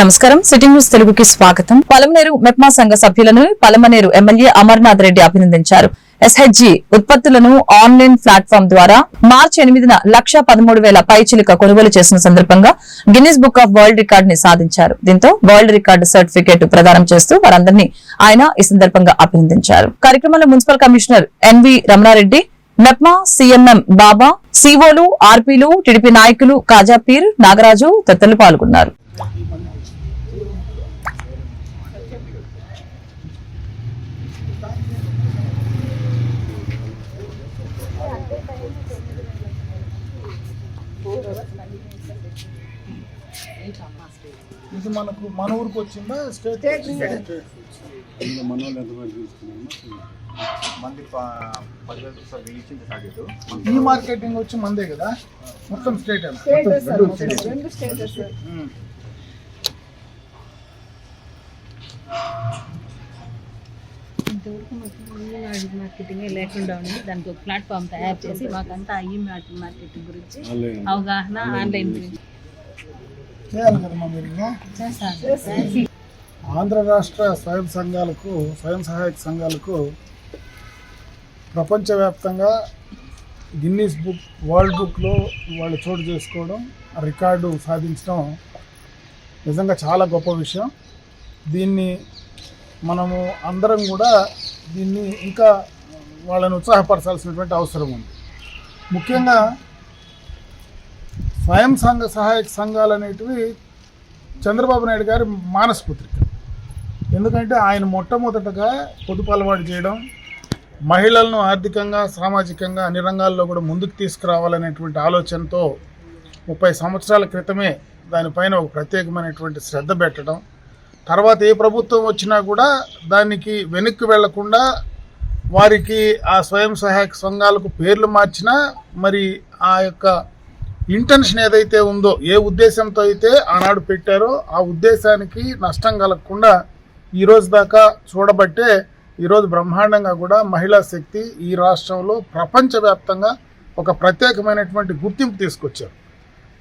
నమస్కారం. City news తెలుగుకి స్వాగతం. పలమనేరు మెప్మా సంఘ సభ్యులను పలమనేరు ఎమ్మెల్యే అమర్నాథ్ రెడ్డి అభినందించారు. ఎస్హెచ్జి ఉత్పత్తులను ఆన్లైన్ ప్లాట్ఫామ్ ద్వారా మార్చి ఎనిమిదిన లక్ష పదమూడు వేల పైచిలిక కొనుగోలు చేసిన సందర్భంగా Guinness book of world record ని సాధించారు. దీంతో వరల్డ్ రికార్డు సర్టిఫికేట్ ప్రదానం చేస్తూ వారందరినీ ఆయన ఈ సందర్భంగా అభినందించారు. కార్యక్రమంలో municipal commissioner NV Ramana Reddy MEPMA CMM Baba సిఓలు ఆర్పీలు టీడీపీ నాయకులు కాజాపీర్ నాగరాజు తదితరులు పాల్గొన్నారు. ఇది మనకు మన ఊరికి వచ్చిందా? స్టేట్ మంది ప- పదివేల రూపాయలు బిగించింది టార్గెట్. ఈ మార్కెటింగ్ వచ్చి మందే కదా? మొత్తం స్టేట్ ఇంతవరకు మార్కెటింగ్ లేకుండా ఉంది. దానికి ఒక ప్లాట్ఫామ్ తయారు చేసి మాకంతా ఈ మార్కెట్ మార్కెటింగ్ గురించి అవగాహన ఆన్లైన్ గురించి. చేయాలి కదమ్మా మీరు ఇంకా ఆంధ్ర రాష్ట్ర స్వయం సంఘాలకు స్వయం సహాయక సంఘాలకు ప్రపంచవ్యాప్తంగా గిన్నీస్ బుక్ వరల్డ్ బుక్లో వాళ్ళు చోటు చేసుకోవడం రికార్డు సాధించడం నిజంగా చాలా గొప్ప విషయం. దీన్ని మనము అందరం కూడా దీన్ని ఇంకా వాళ్ళని ఉత్సాహపరచాల్సినటువంటి అవసరం ఉంది. ముఖ్యంగా స్వయం సంఘ సహాయక సంఘాలు అనేటివి చంద్రబాబు నాయుడు గారి మానస పుత్రిక ఎందుకంటే ఆయన మొట్టమొదటగా పొదుపు అలవాటు చేయడం మహిళలను ఆర్థికంగా సామాజికంగా అన్ని రంగాల్లో కూడా ముందుకు తీసుకురావాలనేటువంటి ఆలోచనతో ముప్పై సంవత్సరాల క్రితమే దానిపైన ఒక ప్రత్యేకమైనటువంటి శ్రద్ధ పెట్టడం. తర్వాత ఏ ప్రభుత్వం వచ్చినా కూడా దానికి వెనక్కి వెళ్ళకుండా వారికి ఆ స్వయం సహాయక సంఘాలకు పేర్లు మార్చినా మరి ఆ యొక్క ఇంటెన్షన్ ఏదైతే ఉందో ఏ ఉద్దేశంతో అయితే ఆనాడు పెట్టారో ఆ ఉద్దేశానికి నష్టం కలగకుండా ఈరోజు దాకా చూడబట్టే ఈరోజు బ్రహ్మాండంగా కూడా మహిళా శక్తి ఈ రాష్ట్రంలో ప్రపంచవ్యాప్తంగా ఒక ప్రత్యేకమైనటువంటి గుర్తింపు తీసుకొచ్చారు.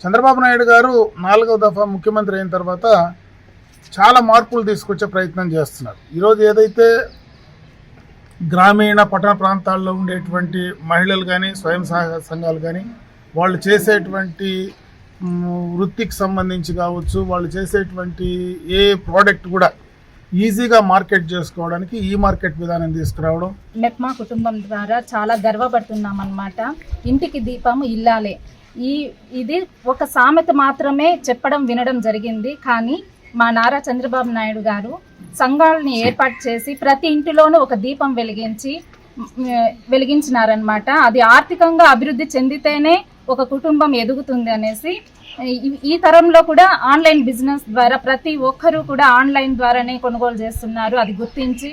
చంద్రబాబు నాయుడు గారు నాలుగవ దఫా ముఖ్యమంత్రి అయిన తర్వాత చాలా మార్పులు తీసుకొచ్చే ప్రయత్నం చేస్తున్నారు. ఈరోజు ఏదైతే గ్రామీణ పట్టణ ప్రాంతాల్లో ఉండేటువంటి మహిళలు కానీ స్వయం సహాయ సంఘాలు కానీ వాళ్ళు చేసేటువంటి వృత్తికి సంబంధించి కావచ్చు వాళ్ళు చేసేటువంటి ఏ ప్రోడక్ట్ కూడా ఈజీగా మార్కెట్ చేసుకోవడానికి ఈ మార్కెట్ విధానం తీసుకురావడం. మెప్మా కుటుంబం ద్వారా చాలా గర్వపడుతున్నాం అన్నమాట ఇంటికి దీపం ఇల్లాలే. ఈ ఇది ఒక సామెత మాత్రమే చెప్పడం వినడం జరిగింది. కానీ మా నారా చంద్రబాబు నాయుడు గారు సంఘాలని ఏర్పాటు చేసి ప్రతి ఇంటిలోనూ ఒక దీపం వెలిగించి వెలిగించినారనమాట అది ఆర్థికంగా అభివృద్ధి చెందితేనే ఒక కుటుంబం ఎదుగుతుంది అనేసి ఈ- తరంలో కూడా ఆన్లైన్ బిజినెస్ ద్వారా ప్రతి ఒక్కరూ కూడా ఆన్లైన్ ద్వారానే కొనుగోలు చేస్తున్నారు అది గుర్తించి.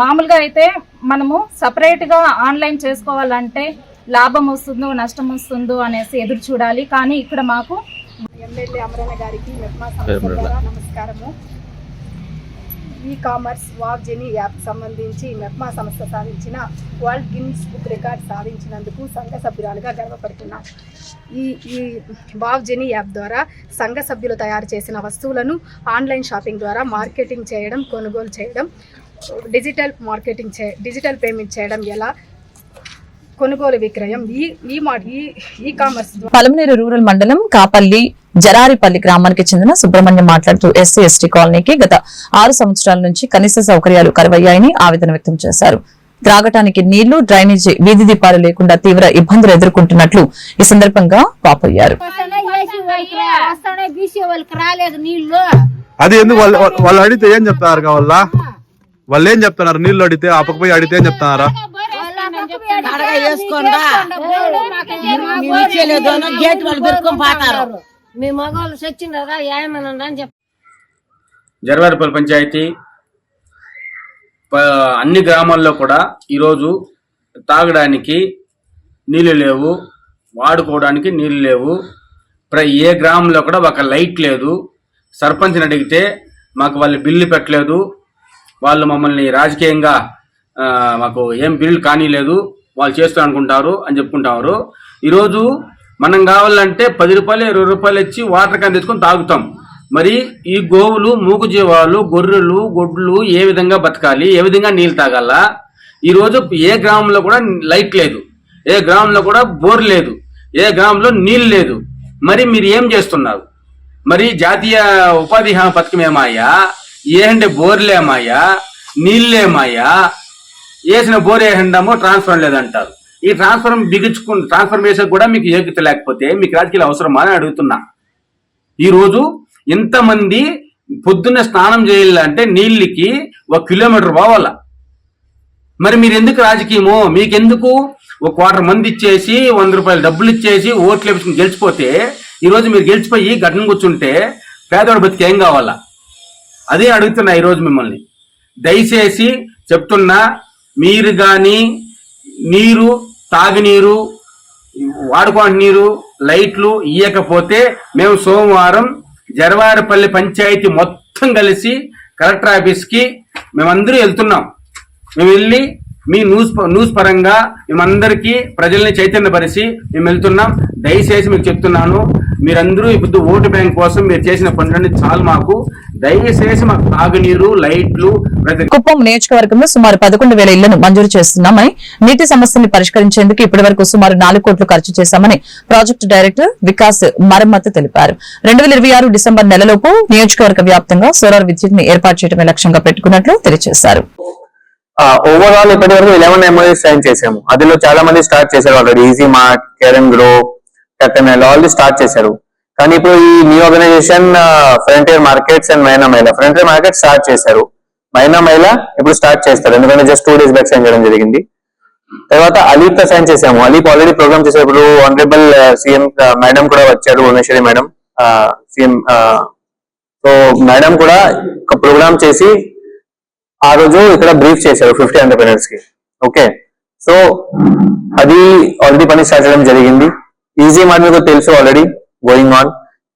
మామూలుగా అయితే మనము సపరేట్గా ఆన్లైన్ చేసుకోవాలంటే లాభం వస్తుందో నష్టం వస్తుందో అనేసి ఎదురు చూడాలి. కానీ ఇక్కడ మాకు ఎమ్మెల్యే అమరణ గారికి నమస్కారము. E commerce wow genie app సంబంధించి మెప్మా సంస్థ సాధించిన వరల్డ్ గిన్నిస్ బుక్ రికార్డ్ సాధించినందుకు సంఘ సభ్యురాలుగా గర్వపడుతున్నాం. ఈ ఈ వావ్ జెనీ యాప్ ద్వారా సంఘ సభ్యులు తయారు చేసిన వస్తువులను ఆన్లైన్ షాపింగ్ ద్వారా మార్కెటింగ్ చేయడం కొనుగోలు చేయడం డిజిటల్ మార్కెటింగ్ చే డిజిటల్ పేమెంట్ చేయడం ఎలా? కొనుగోలు విక్రయం ఈ ఈ మా ఈ ఈ కామర్స్ పలమనేరు రూరల్ మండలం కాపల్లి జరారిపల్లి గ్రామానికి చెందిన సుబ్రహ్మణ్యం మాట్లాడుతూ ఎస్సీ ఎస్టీ కాలనీకి గత ఆరు సంవత్సరాల నుంచి కనీస సౌకర్యాలు కరువయ్యాయని ఆవేదన వ్యక్తం చేశారు. త్రాగటానికి నీళ్ళు డ్రైనేజీ వీధి దీపాలు లేకుండా తీవ్ర ఇబ్బందులు ఎదుర్కొంటున్నట్లు ఈ సందర్భంగా వాపోయారు. వస్తానే ఏసీ వాళ్ళకి రా- వస్తానే బీసీ వాళ్ళకి రాలేదు నీళ్ళు. అది ఎందుకు వాళ్ళు అడిగితే ఏం చెప్తున్నారు కావాలా? వాళ్ళు ఏం చెప్తున్నారు? నీళ్ళు అడిగితే ఆపకపోయి అడిగితే ఏం చెప్తున్నారా? గేట్ వాళ్ళు పెట్టుకొని పోతారు. మీ మగవాళ్ళు సచ్చిండ్రా ఏమన్నా అని చెప్పి జరవారిపల్లి పంచాయతీ ప- అన్ని గ్రామాల్లో కూడా ఈరోజు తాగడానికి నీళ్ళు లేవు వాడుకోవడానికి నీళ్ళు లేవు. ప్ర- ఏ గ్రామంలో కూడా ఒక లైట్ లేదు. సర్పంచ్ని అడిగితే మాకు వాళ్ళు బిల్లు పెట్టలేదు. వాళ్ళు మమ్మల్ని రాజకీయంగా మాకు ఏం బిల్లు కానీలేదు. వాళ్ళు చేస్తూ అనుకుంటారు అని చెప్పుకుంటారు. ఈరోజు మనం కావాలంటే పది రూపాయలు ఇరవై రూపాయలు ఇచ్చి వాటర్ క్యాన్ తెచ్చుకొని తాగుతాం. మరి ఈ గోవులు మూగుజీవాలు గొర్రెలు గొడ్లు ఏ విధంగా బతకాలి ఏ విధంగా నీళ్ళు తాగాల? ఈరోజు ఏ గ్రామంలో కూడా లైట్ లేదు. ఏ గ్రామంలో కూడా బోర్ లేదు. ఏ గ్రామంలో నీళ్ళు లేదు. మరి మీరు ఏం చేస్తున్నారు? మరి జాతీయ ఉపాధి హామీ పథకం ఏమాయా ఏంటి బోర్లేమాయా నీళ్ళేమాయా వేసిన బోర్ వేసిండామో ట్రాన్స్ఫర్ లేదంటారు. ఈ ట్రాన్స్ఫార్మ్ బిగించుకు ట్రాన్స్ఫర్మేషన్ కూడా మీకు యోగ్యత లేకపోతే మీకు రాజకీయాలు అవసరమా అని అడుగుతున్నా. ఈరోజు ఇంతమంది పొద్దున్న స్నానం చేయాలంటే నీళ్ళకి ఒక కిలోమీటర్ పోవాల? మరి మీరు ఎందుకు రాజకీయము? మీకెందుకు ఒక క్వార్టర్ మంది ఇచ్చేసి వంద రూపాయలు డబ్బులు ఇచ్చేసి ఓట్లు వేసుకుని గెలిచిపోతే ఈరోజు మీరు గెలిచిపోయి గడ్డం కూర్చుంటే పేదవాడు బతికి ఏం కావాలా? అదే అడుగుతున్నా ఈరోజు మిమ్మల్ని. దయచేసి చెప్తున్నా మీరు కానీ నీరు తాగునీరు వాడుకోండి నీరు లైట్లు ఇయ్యకపోతే మేము సోమవారం జరవారపల్లి పంచాయతీ మొత్తం కలిసి కలెక్టర్ ఆఫీస్కి మేమందరూ వెళ్తున్నాం. మేము వెళ్ళి మీ న్యూస్ న్యూస్ పరంగా మేమందరికీ ప్రజల్ని చైతన్యపరిచి మేము వెళ్తున్నాం. దయచేసి మీకు చెప్తున్నాను మీరందరూ ఇప్పుడు ఓటు బ్యాంక్ కోసం మీరు చేసిన పనులన్నీ చాలు మాకు. దయచేసి మాకు తాగునీరు లైట్లు కుప్పం నియోజకవర్గంలో సుమారు పదకొండు వేల ఇళ్ళను మంజూరు చేస్తున్నామని నీటి సమస్యల్ని పరిష్కరించేందుకు ఇప్పటి వరకు సుమారు నాలుగు కోట్లు ఖర్చు చేశామని ప్రాజెక్టు డైరెక్టర్ వికాస్ మరమ్మతు తెలిపారు. రెండు వేల ఇరవై ఆరు డిసెంబర్ నెలలోపు నియోజకవర్గ వ్యాప్తంగా సోలార్ విద్యుత్ని ఏర్పాటు చేయడమే లక్ష్యంగా పెట్టుకున్నట్లు తెలియజేశారు. ఓవరాల్ ఇప్పటి వరకు ఇలెవెన్ ఎంఓఎస్ సైన్ చేసాము అందులో చాలా మంది స్టార్ట్ చేశారు ఆల్రెడీ ఈజీ మార్ట్ కెరన్ గ్రో టెక్నల్ ఆల్ స్టార్ట్ చేశారు. కానీ ఇప్పుడు ఈ new organisation Frontier Markets and మైనా మైలా ఫ్రంటియర్ మార్కెట్ స్టార్ట్ చేశారు. మైనా మైలా ఇప్పుడు స్టార్ట్ చేస్తారు. ఎందుకంటే just two days back sign చేయడం జరిగింది. తర్వాత అలీప్తో సైన్ చేసాము అలీప్ ఆల్రెడీ ప్రోగ్రామ్ చేశారు ఇప్పుడు ఆనరబుల్ సీఎం మేడం కూడా వచ్చారు. Bhuvaneswari madam CM so madam కూడా ఒక ప్రోగ్రామ్ చేసి ఆ రోజు ఇక్కడ బ్రీఫ్ చేశారు ఫిఫ్టీ ఎంటర్ప్రినర్స్కి. ఓకే సో అది ఆల్రెడీ పని స్టార్ట్ చేయడం జరిగింది. ఈజీ మార్ట్ మీకు తెలుసు ఆల్రెడీ గోయింగ్ ఆన్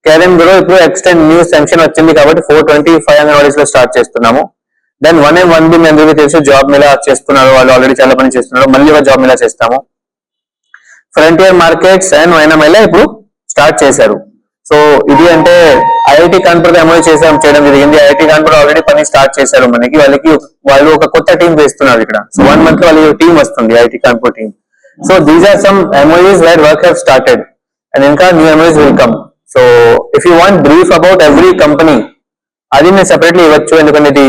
కేరన్ బ్యూరో ఇప్పుడు ఎక్స్టెండ్ న్యూ సెంక్షన్ వచ్చింది కాబట్టి ఫోర్ ట్వంటీ ఫైవ్ హండ్రెడ్లో స్టార్ట్ చేస్తున్నాము. Then one A one B మీ అందరికీ తెలుసు జాబ్ మీద చేస్తున్నారు వాళ్ళు ఆల్రెడీ చాలా పని చేస్తున్నారు. మళ్ళీ ఒక జాబ్ మీద చేస్తాము. ఫ్రంటియర్ మార్కెట్స్ అండ్ వైనమైలా ఇప్పుడు స్టార్ట్ చేశారు. సో ఇది అంటే ఐఐటి కాన్పూర్ అమలు చేసాం చేయడం జరిగింది. ఐఐటి కాన్పూర్ ఆల్రెడీ పని స్టార్ట్ చేశారు మనకి. వాళ్ళకి వాళ్ళు ఒక కొత్త టీం వేస్తున్నారు ఇక్కడ. సో వన్ మంత్లో వాళ్ళకి టీం వస్తుంది IIT Kanpur team so these are some MoUs where work have started and ఇంకా new employees will come so if you want brief about every company అది నేను సెపరేట్లీ ఇవ్వచ్చు. ఎందుకంటే ఇది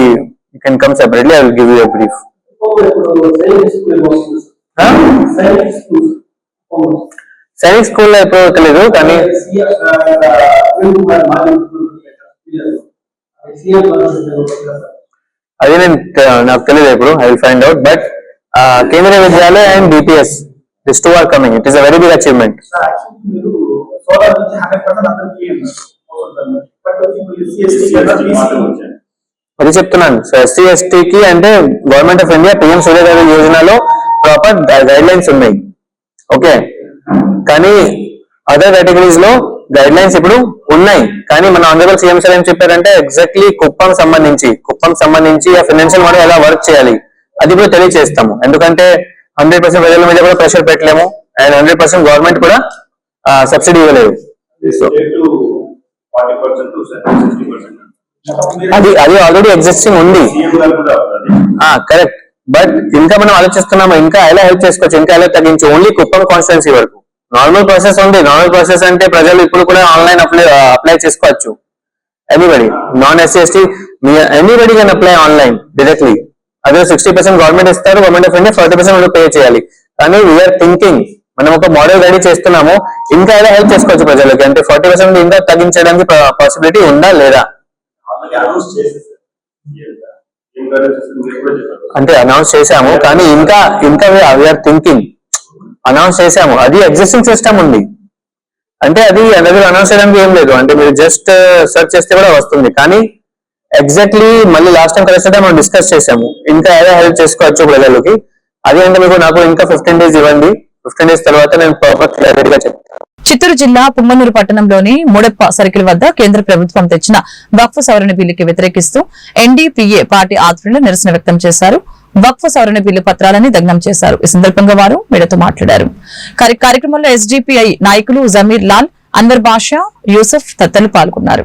you can come separately I will give you brief Sainik స్కూల్లో ఎప్పుడు తెలియదు కానీ అది నేను నాకు తెలియదు ఇప్పుడు I will find out but Kendriya Vidyalaya and DPS this two are coming it is a very big achievement అది చెప్తున్నాను. ఎస్సీ ఎస్టీకి అంటే government of India PM Suryodaya యోజనలో ప్రాపర్ గైడ్ లైన్స్ ఉన్నాయి. ఓకే కానీ అదర్ కేటగిరీస్లో గైడ్ లైన్స్ ఇప్పుడు ఉన్నాయి. కానీ మన ఆనరబుల్ సీఎం సార్ ఏం చెప్పారంటే ఎగ్జాక్ట్లీ కుప్పం సంబంధించి కుప్పం సంబంధించి ఆ ఫైనాన్షియల్ మోడల్ ఎలా వర్క్ చేయాలి అది కూడా తెలియజేస్తాము ఎందుకంటే హండ్రెడ్ పర్సెంట్ ప్రజల మీద కూడా ప్రెషర్ పెట్టలేము. అండ్ హండ్రెడ్ పర్సెంట్ గవర్నమెంట్ కూడా సబ్సిడీ ఇవ్వలేదు. అది అది ఆల్రెడీ ఎగ్జిస్టింగ్ ఉంది. కరెక్ట్ బట్ ఇంకా మనం ఆలోచిస్తున్నాము ఇంకా ఎలా హెల్ప్ చేసుకోవచ్చు ఇంకా ఎలా తగ్గించి ఓన్లీ కుప్పం కాన్స్టిట్యున్సీ వరకు. నార్మల్ ప్రాసెస్ ఉంది. నార్మల్ ప్రాసెస్ అంటే ప్రజలు ఇప్పుడు కూడా ఆన్లైన్ అప్లై అప్లై చేసుకోవచ్చు. Anybody non SC ST anybody can apply online directly అదే సిక్స్టీ పర్సెంట్ గవర్నమెంట్ ఇస్తారు government of India forty percent pay చేయాలి. కానీ వీఆర్ థింకింగ్ మనం ఒక మోడల్ రెడీ చేస్తున్నాము ఇంకా ఎలా హెల్ప్ చేసుకోవచ్చు ప్రజలకి. అంటే ఫార్టీ పర్సెంట్ ఇంకా తగ్గించడానికి పాసిబిలిటీ ఉందా లేదా? అంటే అనౌన్స్ చేశాము కానీ ఇంకా ఇంకా వీఆర్ థింకింగ్ అనౌన్స్ చేశాము. అది ఎగ్జిస్టింగ్ సిస్టమ్ ఉంది. అంటే అది అనేది అనౌన్స్ చేయడానికి ఏం లేదు. అంటే మీరు జస్ట్ సెర్చ్ చేస్తే కూడా వస్తుంది. కానీ ఎగ్జాక్ట్లీ మళ్ళీ లాస్ట్ టైం కలిసి మనం డిస్కస్ చేశాము. ఇంకా ఏదో హెల్ప్ చేసుకోవచ్చు ప్రజలకి. అది అంటే మీకు నాకు ఇంకా ఫిఫ్టీన్ డేస్ ఇవ్వండి. ఫిఫ్టీన్ డేస్ తర్వాత నేను ప్రాపర్ క్లారిటీగా చెప్తాను. చిత్తూరు జిల్లా పుమ్మనూరు పట్టణంలోని మూడప్ప సర్కిల్ వద్ద కేంద్ర ప్రభుత్వం తెచ్చిన వక్ఫ్ సవరణ బిల్లుకి వ్యతిరేకిస్తూ ఎన్డీపీఏ పార్టీ ఆధ్వర్యంలో నిరసన వ్యక్తం చేశారు. వక్ఫ్ సవరణ బిల్లు పత్రాలని దగ్నం చేశారు. ఈ సందర్భంగా వారు మీడియాతో మాట్లాడారు. కార్య- కార్యక్రమంలో ఎస్డీపీఐ నాయకులు జమీర్ లాల్ అన్వర్ బాషా యూసఫ్ తదితరులు పాల్గొన్నారు.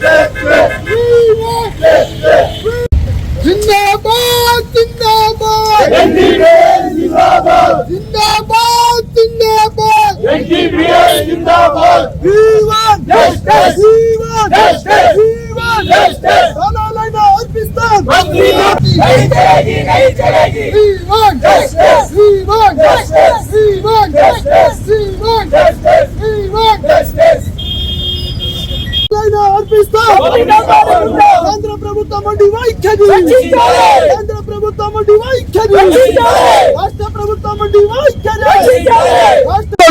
Yes, yes. కేంద్ర ప్రభుత్వం వంటి వైఖరి కేంద్ర ప్రభుత్వం వంటి వైఖరి రాష్ట్ర ప్రభుత్వం వంటి వైఖరి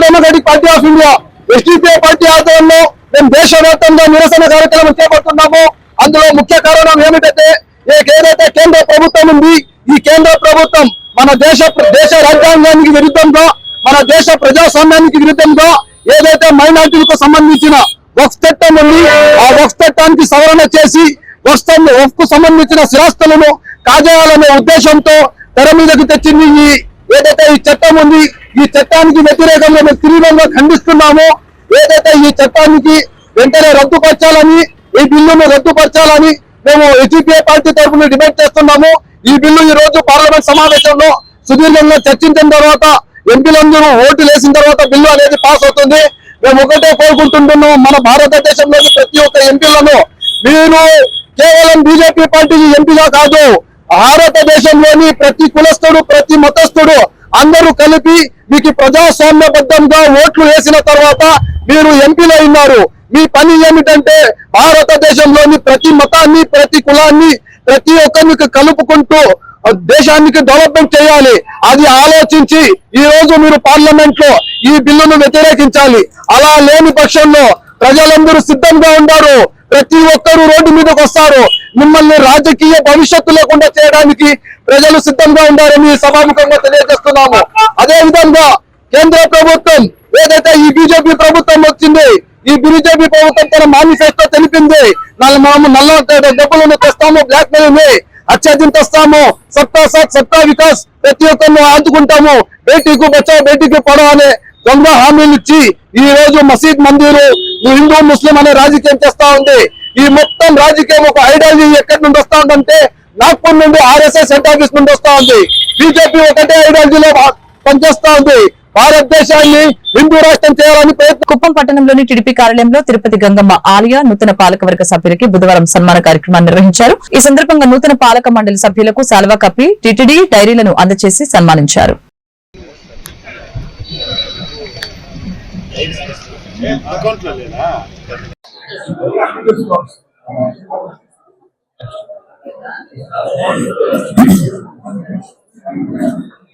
Democratic Party of India SDPI party ఆధ్వర్యంలో మేము దేశవ్యాప్తంగా నిరసన కార్యక్రమం చేపడుతున్నాము. అందులో ముఖ్య కారణం ఏమిటంటే ఏదైతే కేంద్ర ప్రభుత్వం ఉంది ఈ కేంద్ర ప్రభుత్వం మన దేశ దేశ రాజ్యాంగానికి విరుద్ధంగా మన దేశ ప్రజాస్వామ్యానికి విరుద్ధంగా ఏదైతే మైనార్టీలకు సంబంధించిన వక్స్ చట్టం ఉంది ఆ వక్స్ చట్టానికి సవరణ చేసి వక్ఫ్ వక్ఫ్కు సంబంధించిన స్థిరాస్తులను కాజేయాలనే ఉద్దేశంతో తెర మీదకి తెచ్చింది ఈ ఏదైతే ఈ చట్టం ఉంది ఈ చట్టానికి వ్యతిరేకంగా మేము తీవ్రంగా ఖండిస్తున్నామో. ఏదైతే ఈ చట్టానికి వెంటనే రద్దుపరచాలని ఈ బిల్లును రద్దుపరచాలని మేము హెచ్డిపిఐ పార్టీ తరఫున డిబేట్ చేస్తున్నాము. ఈ బిల్లు ఈ రోజు పార్లమెంట్ సమావేశంలో సుదీర్ఘంగా చర్చించిన తర్వాత ఎంపీలందరూ ఓటు వేసిన తర్వాత బిల్లు అనేది పాస్ అవుతుంది. మేము ఒకటే కోరుకుంటుంటున్నాం మన భారతదేశంలోని ప్రతి ఒక్క ఎంపీలను. మీరు కేవలం బీజేపీ పార్టీ ఎంపీగా కాదు భారతదేశంలోని ప్రతి కులస్తుడు ప్రతి మతస్థుడు అందరూ కలిపి మీకు ప్రజాస్వామ్యబద్ధంగా ఓట్లు వేసిన తర్వాత మీరు ఎంపీలు అయినారు మీ పని ఏమిటంటే భారతదేశంలోని ప్రతి మతాన్ని ప్రతి కులాన్ని ప్రతి ఒక్కరికి కలుపుకుంటూ దేశానికి డెవలప్మెంట్ చేయాలి. అది ఆలోచించి ఈ రోజు మీరు పార్లమెంట్లో ఈ బిల్లును వ్యతిరేకించాలి. అలా లేని పక్షంలో ప్రజలందరూ సిద్ధంగా ఉన్నారు ప్రతి ఒక్కరు రోడ్డు మీదకి వస్తారు. మిమ్మల్ని రాజకీయ భవిష్యత్తు లేకుండా చేయడానికి ప్రజలు సిద్ధంగా ఉండాలని సభాముఖంగా తెలియజేస్తున్నాము. అదే విధంగా కేంద్ర ప్రభుత్వం ఏదైతే ఈ బీజేపీ ప్రభుత్వం వచ్చింది ఈ బీజేపీ ప్రభుత్వం తన మేనిఫెస్టో తెలిపింది. నల్ల- మనము నల్ల డబ్బులను తెస్తాము బ్లాక్ మనీని అత్యధిక తెస్తాము సత్తా సాత్ సత్తా వికాస్ ప్రతి ఒక్కరిని ఆదుకుంటాము. బేటీకు బచావ్ బేటీకి పడవ అనే దొంగ హామీలు ఇచ్చి ఈ రోజు మసీద్ మందిరు హిందూ ముస్లిం అనే రాజకీయం చేస్తా ఉంది. ఈ మొత్తం రాజకీయం ఒక ఐడియాలజీ ఎక్కడి నుండి వస్తా ఉందంటే నాగ్పూర్ నుండి ఆర్ఎస్ఎస్ హెడ్ ఆఫీస్ నుండి వస్తా ఉంది. బీజేపీ ఒకటే ఐడియాలజీలో పనిచేస్తా ఉంది. భారతదేశాన్ని హిందూ రాష్ట్రం చేయాలని ప్రయత్నం కుప్పం పట్టణంలోని టీడీపీ కార్యాలయంలో తిరుపతి గంగమ్మ ఆలయ నూతన పాలకవర్గ సభ్యులకి బుధవారం సన్మాన కార్యక్రమాన్ని నిర్వహించారు. ఈ సందర్భంగా నూతన పాలక మండలి సభ్యులకు శాల్వా కప్పి టీటీడీ డైరీలను అందజేసి సన్మానించారు.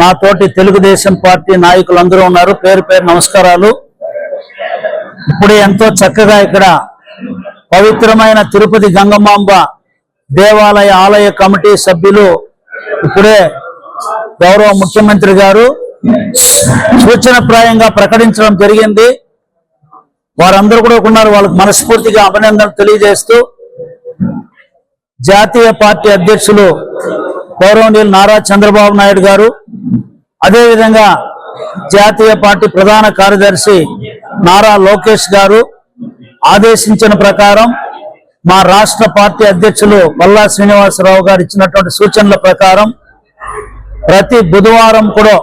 నా తోటి తెలుగుదేశం పార్టీ నాయకులందరూ ఉన్నారు. పేరు పేరు నమస్కారాలు. ఇప్పుడు ఎంతో చక్కగా ఇక్కడ పవిత్రమైన తిరుపతి గంగమాంబ దేవాలయ ఆలయ కమిటీ సభ్యులు ఇప్పుడే గౌరవ ముఖ్యమంత్రి గారు సూచనప్రాయంగా ప్రకటించడం జరిగింది. వారందరూ కూడా ఉన్నారు. వాళ్ళకి మనస్ఫూర్తిగా అభినందనలు తెలియజేస్తూ జాతీయ పార్టీ అధ్యక్షులు గౌరవనీయులు నారా చంద్రబాబు నాయుడు గారు అదేవిధంగా జాతీయ పార్టీ ప్రధాన కార్యదర్శి నారా లోకేష్ గారు ఆదేశించిన ప్రకారం మా రాష్ట్ర పార్టీ అధ్యక్షులు మల్లా శ్రీనివాసరావు గారు ఇచ్చినటువంటి సూచనల ప్రకారం ప్రతి బుధవారం కూడా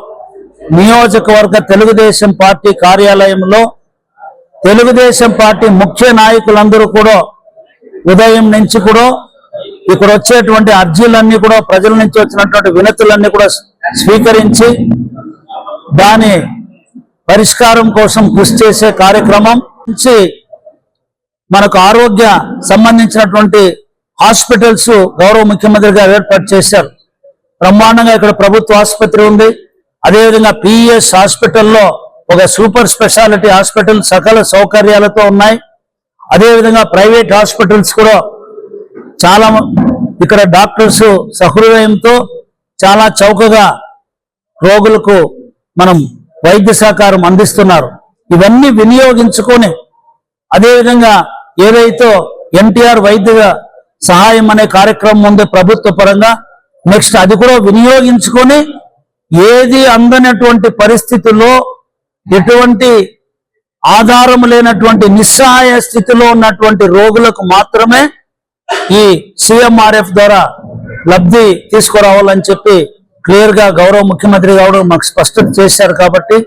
నియోజకవర్గ తెలుగుదేశం పార్టీ కార్యాలయంలో తెలుగుదేశం పార్టీ ముఖ్య నాయకులందరూ కూడా ఉదయం నుంచి కూడా ఇక్కడ వచ్చేటువంటి అర్జీలన్నీ కూడా ప్రజల నుంచి వచ్చినటువంటి వినతులన్నీ కూడా స్వీకరించి దాని పరిష్కారం కోసం కృషి చేసే కార్యక్రమం నుంచి మనకు ఆరోగ్య సంబంధించినటువంటి హాస్పిటల్స్ గౌరవ ముఖ్యమంత్రి గారు ఏర్పాటు చేశారు. బ్రహ్మాండంగా ఇక్కడ ప్రభుత్వ ఆసుపత్రి ఉంది. అదేవిధంగా పిఈఎస్ హాస్పిటల్లో ఒక సూపర్ స్పెషాలిటీ హాస్పిటల్ సకల సౌకర్యాలతో ఉన్నాయి. అదేవిధంగా ప్రైవేట్ హాస్పిటల్స్ కూడా చాలా ఇక్కడ డాక్టర్స్ సహృదయంతో చాలా చౌకగా రోగులకు మనం వైద్య సహకారం అందిస్తున్నారు. ఇవన్నీ వినియోగించుకొని అదేవిధంగా ఏదైతే ఎన్టీఆర్ వైద్య సహాయం అనే కార్యక్రమం ఉంది ప్రభుత్వ పరంగా నెక్స్ట్ అది కూడా వినియోగించుకొని ఏది అందనటువంటి పరిస్థితుల్లో ఎటువంటి ఆధారం లేనటువంటి నిస్సహాయ స్థితిలో ఉన్నటువంటి రోగులకు మాత్రమే ఈ సిఎంఆర్ఎఫ్ ద్వారా లబ్ధి తీసుకురావాలని చెప్పి క్లియర్గా గౌరవ ముఖ్యమంత్రి గారు మాకు స్పష్టత చేశారు కాబట్టి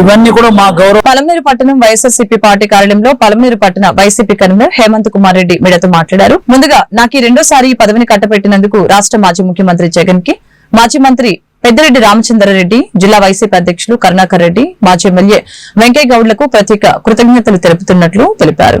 ఇవన్నీ కూడా మా గౌరవ పలమనేరు పట్టణం వైఎస్ఆర్సీపీ పార్టీ కార్యాలయంలో పలమనేరు పట్టణ వైసీపీ కన్వీనర్ హేమంత్ కుమార్ రెడ్డి మీడియాతో మాట్లాడారు. ముందుగా నాకు ఈ రెండోసారి ఈ పదవిని కట్టబెట్టినందుకు రాష్ట్ర మాజీ ముఖ్యమంత్రి జగన్కి మాజీ మంత్రి పెద్దిరెడ్డి రామచంద్రారెడ్డి జిల్లా వైసీపీ అధ్యక్షులు కరుణాకర్ రెడ్డి మాజీ ఎమ్మెల్యే వెంకయ్య గౌడ్లకు ప్రత్యేక కృతజ్ఞతలు తెలుపుతున్నట్లు తెలిపారు.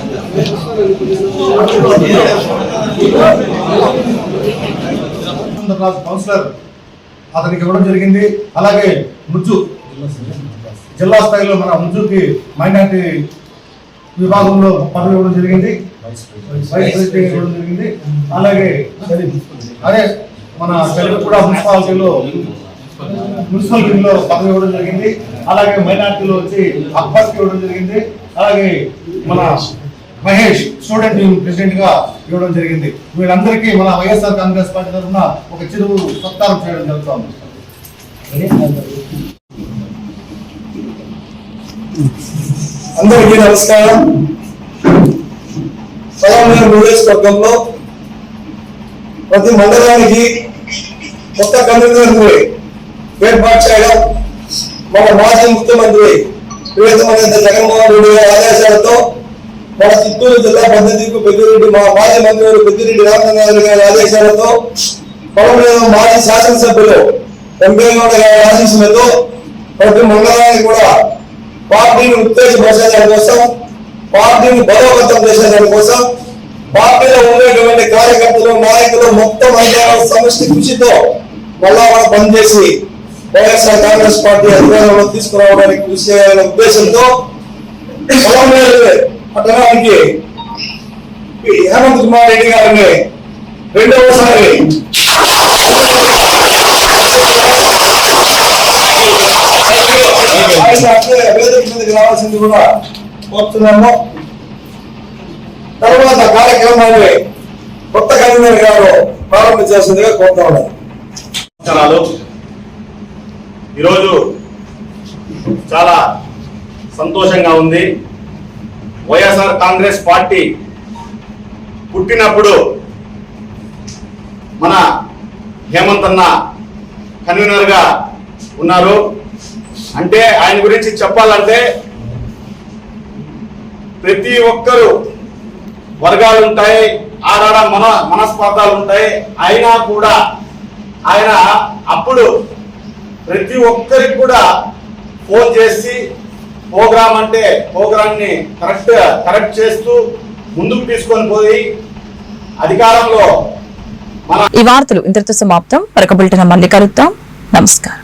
కౌన్సిలర్ అతనికి ఇవ్వడం జరిగింది. అలాగే ముజ్జు జిల్లా స్థాయిలో మన ముజ్జుకి మైనార్టీ విభాగంలో పదవి ఇవ్వడం జరిగింది. వైస్ ప్రెసిడెంట్ ఇవ్వడం జరిగింది. అలాగే అదే మన తెలుగు కూడా మున్సిపాలిటీలో మున్సిపల్ పదవి ఇవ్వడం జరిగింది. అలాగే మైనార్టీలో వచ్చి అక్బర్కి ఇవ్వడం జరిగింది. అలాగే మన మహేష్ స్టూడెంట్ యూనియన్ ప్రెసిడెంట్గా ఇవ్వడం జరిగింది. వీళ్ళందరికీ మన వైఎస్ఆర్ కాంగ్రెస్ పార్టీ తరఫున ఒక చిరువు సత్కారం చేయడం జరుగుతుంది. అందరికీ నమస్కారం. పదమూడు నియోజకవర్గంలో ప్రతి మండలానికి కొత్త కమిషనర్ ఏర్పాటు చేయడం మన మాజీ ముఖ్యమంత్రి ప్రియతమైన జగన్మోహన్ రెడ్డి గారి ఆదేశాలతో మన చిత్తూరు జిల్లా పద్ధతికు పెద్దిరెడ్డి మా మాజీ మంత్రి పెద్దిరెడ్డి రామచంద్రరావు గారి ఆదేశాలతో పవన్ మాజీ శాసనసభ్యులు వెంకయ్యగౌడ గారి ఆశీస్సులతో ప్రతి మండలానికి కూడా పార్టీని ఉత్తేజపరచడానికి కోసం పార్టీని బలోపేతం చేసేదాని కోసం పార్టీలో ఉండేటువంటి కార్యకర్తలు నాయకులు మొత్తం అధికారుల సమష్టి కృషితో మళ్ళా మనం పనిచేసి వైఎస్ఆర్ కాంగ్రెస్ పార్టీ అధికారంలో తీసుకురావడానికి కృషి చేయాలనే ఉద్దేశంతో పొలంనేరు పట్టణానికి హేమంత్ కుమార్ రెడ్డి గారిని రెండవసారి వేదిక మీదకి రావాల్సింది కూడా కోరుతున్నాము. తర్వాత కార్యక్రమాన్ని కొత్త కన్వీనర్ గారు ప్రారంభించాల్సిందిగా కోరుతా ఉన్నాను ఈరోజు చాలా సంతోషంగా ఉంది. వైఎస్ఆర్ కాంగ్రెస్ పార్టీ పుట్టినప్పుడు మన హేమంత్ అన్న కన్వీనర్గా ఉన్నారు. అంటే ఆయన గురించి చెప్పాలంటే ప్రతి ఒక్కరు వర్గాలు ఉంటాయి ఆడాడ మన మనస్పాతాలు ఉంటాయి. అయినా కూడా ఆయన అప్పుడు ప్రతి ఒక్కరికి కూడా ఫోన్ చేసి ప్రోగ్రామ్ అంటే ప్రోగ్రామ్ని కరెక్ట్ కరెక్ట్ చేస్తూ ముందుకు తీసుకొని పోయి అధికారంలో ఈ వార్తలు ఇంతటితో సమాప్తం. మరొక బులెటిన్ మళ్ళీ కలుద్దాం. నమస్కారం.